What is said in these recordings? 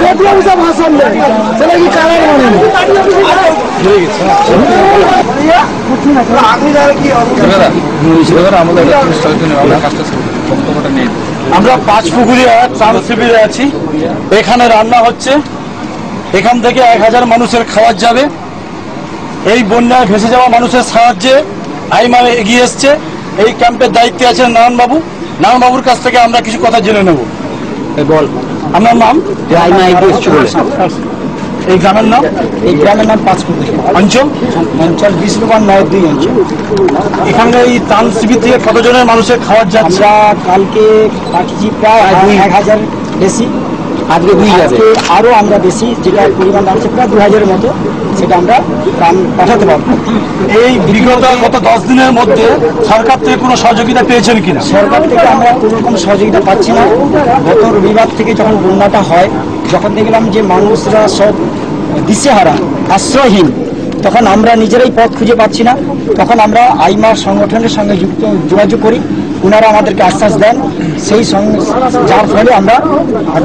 Petrol সব ভাষণ দেয় সেটা কি কারার মানে আমরা পাঁচ পুকুরিয়া ত্রাণ শিবিরে আছি। এখানে রান্না হচ্ছে। এখান থেকে এক হাজার মানুষের খাবার যাবে। এই বন্যায় ভেসে যাওয়া মানুষের সাহায্যে আইমা এগিয়ে এসছে। এই ক্যাম্পের দায়িত্বে আছেন নারায়ণবাবু। নারায়ণবাবুর কাছ থেকে আমরা কিছু কথা জেনে নেব। বল। আপনার নাম রাইমা এই গ্রামের নাম? এই গ্রামের নাম পাঁচকুড়ি অঞ্চল? অঞ্চল বিষ্ণুবান নয় দুই অঞ্চল। এখানে এই তান শিবির থেকে কতজনের মানুষের খাওয়ার যাচ্ছে? আমরা কালকে পাঠিয়েছি প্রায় এক হাজার বেশি। আজকে দুই যাবে আরও আরও আমরা বেশি যেটা পরিমাণ আছে প্রায় দু হাজারের মতো সেটা আমরা পাঠাতে পারব। এই বিগত গত দশ দিনের মধ্যে সরকার থেকে কোনো সহযোগিতা পেয়েছেন কিনা? সরকার থেকে আমরা কোনো রকম সহযোগিতা পাচ্ছি না। গত রবিবার থেকে যখন বন্যাটা হয় যখন দেখলাম যে মানুষরা সব দিশেহারা আশ্রয়হীন তখন আমরা নিজেরাই পথ খুঁজে পাচ্ছি না। তখন আমরা আইমার সংগঠনের সঙ্গে যুক্ত, যোগাযোগ করি। ওনারা আমাদেরকে আশ্বাস দেন। সেই যার ফলে আমরা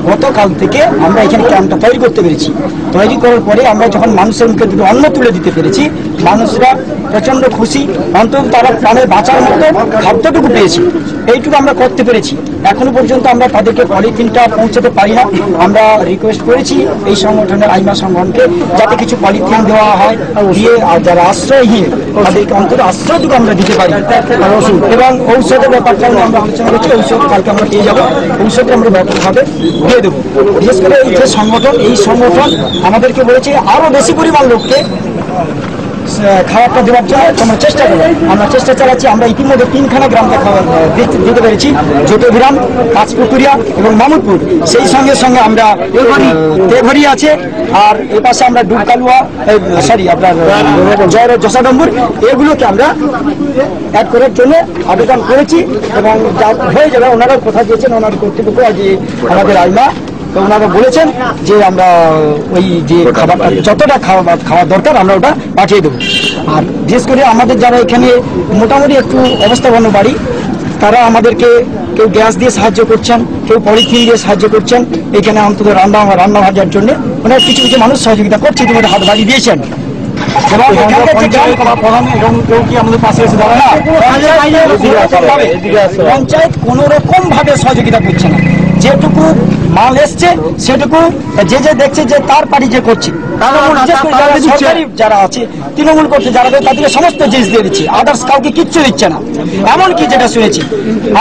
গতকাল থেকে আমরা এখানে ক্যাম্পটা তৈরি করতে পেরেছি। তৈরি করার পরে আমরা যখন মানুষের মুখে দুটো অন্ন তুলে দিতে পেরেছি, মানুষরা প্রচণ্ড খুশি। অন্তত তারা প্রাণে বাঁচার মতো খাদ্যটুকু পেয়েছে। এইটুকু আমরা করতে পেরেছি। এখনও পর্যন্ত আমরা তাদেরকে পলিথিনটা পৌঁছাতে পারি না। আমরা রিকোয়েস্ট করেছি এই সংগঠনের আইমা সংগঠনকে যাতে কিছু পলিথিন দেওয়া হয় দিয়ে আর যারা আশ্রয়হীন, তাদেরকে অন্তত আশ্রয়টুকু আমরা দিতে পারি। আর ওষুধ। এবং ঔষধের ব্যাপারটা আমরা আলোচনা করছি, ঔষধ কালকে আমরা পেয়ে যাব। ঔষধ আমরা ব্যাপকভাবে দিয়ে দেবো। বিশেষ করে এই যে সংগঠন, এই সংগঠন আমাদেরকে বলেছে, আরও বেশি পরিমাণ লোককে খাবারটা দেওয়ার জন্য আমরা চেষ্টা করব আমরা চেষ্টা চালাচ্ছি, আমরা ইতিমধ্যে তিনখানা গ্রামকে খাবার দিতে- পেরেছি। জোটগ্রাম পাঁচপুকুরিয়া এবং মামুদপুর। সেই সঙ্গে সঙ্গে আমরা দেভরি আছে, আর এ পাশে আমরা ডুবকালুয়া সরি আপনার জয় যশাডম্বুর এগুলোকে আমরা অ্যাড করার জন্য আবেদন করেছি এবং হয়ে যাবে ওনারা কোথা দিয়েছেন, ওনার কর্তৃপক্ষ আমাদের আইমা তো ওনারা বলেছেন যে আমরা ওই যে খাবারটা যতটা খাওয়া খাওয়ার দরকার আমরা ওটা পাঠিয়ে দেবো। আর বিশেষ করে আমাদের যারা এখানে মোটামুটি একটু অবস্থাপন্ন বাড়ি তারা আমাদেরকে কেউ গ্যাস দিয়ে সাহায্য করছেন কেউ পলিথিন দিয়ে সাহায্য করছেন। এখানে অন্তত রান্না রান্না ভাজার জন্য অনেক কিছু কিছু মানুষ সহযোগিতা করছে ইতিমধ্যে হাত বাড়িয়ে দিয়েছেন। পঞ্চায়েত কি কোন রকম ভাবে সহযোগিতা করছে না যেটুকু মাল এসছে সেটুকু যে যে দেখছে যে তার পার্টি যে করছে যারা আছে তৃণমূল করছে যারা তাদেরকে সমস্ত জিনিস দিয়ে দিচ্ছে আদার্স কাউকে কিচ্ছু দিচ্ছে না এমনকি যেটা শুনেছি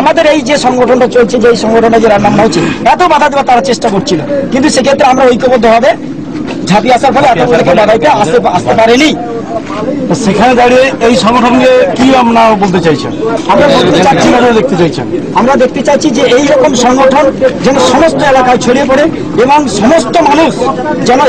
আমাদের এই যে সংগঠনটা চলছে যে এই সংগঠনটা যে রান্না হচ্ছে এত বাধা দেওয়ার তারা চেষ্টা করছিল কিন্তু সেক্ষেত্রে আমরা ঐক্যবদ্ধ হবে। ঝাঁপিয়ে আসার ফলে এতগুলোকে বাধাইতে আসতে আসতে পারেনি। সেখানে দাঁড়িয়ে এই সংগঠনকে কি আমরা বলতে চাইছেন? আমরা বলতে চাচ্ছি দেখতে চাইছেন? আমরা দেখতে চাচ্ছি যে এই রকম সংগঠন যেন সমস্ত এলাকায় ছড়িয়ে পড়ে এবং সমস্ত মানুষ যেন